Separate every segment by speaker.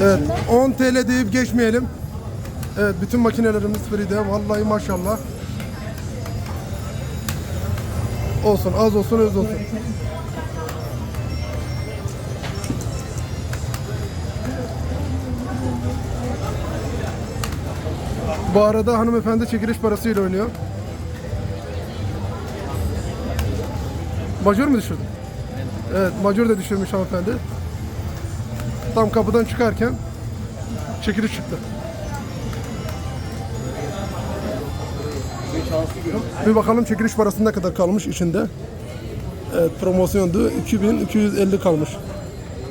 Speaker 1: Evet 10 TL deyip geçmeyelim. Evet bütün makinelerimiz free vallahi maşallah. Olsun az olsun öz olsun. Bu arada hanımefendi çekiliş parasıyla oynuyor. Majör mü düşürdün? Evet, majör de düşürmüş hanımefendi. Tam kapıdan çıkarken çekiliş çıktı. Bir bakalım çekiliş parası ne kadar kalmış içinde. Evet, promosyondu. 2250 kalmış.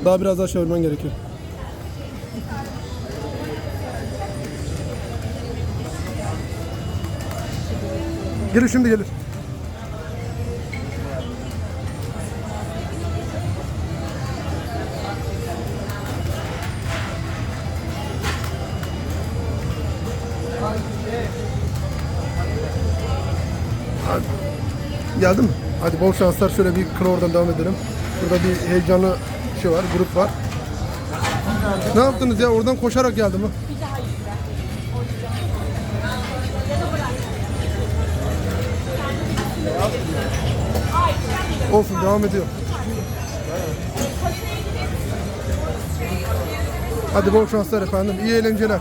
Speaker 1: Daha biraz daha çevirmen gerekiyor. Gelir şimdi gelir. Geldi mi? Hadi bol şanslar. Şöyle bir kılı oradan devam edelim. Burada bir heyecanlı şey var, grup var. Ne yaptınız ya? Oradan koşarak geldi mi? Olsun devam ediyor. Hadi bol şanslar efendim. İyi eğlenceler.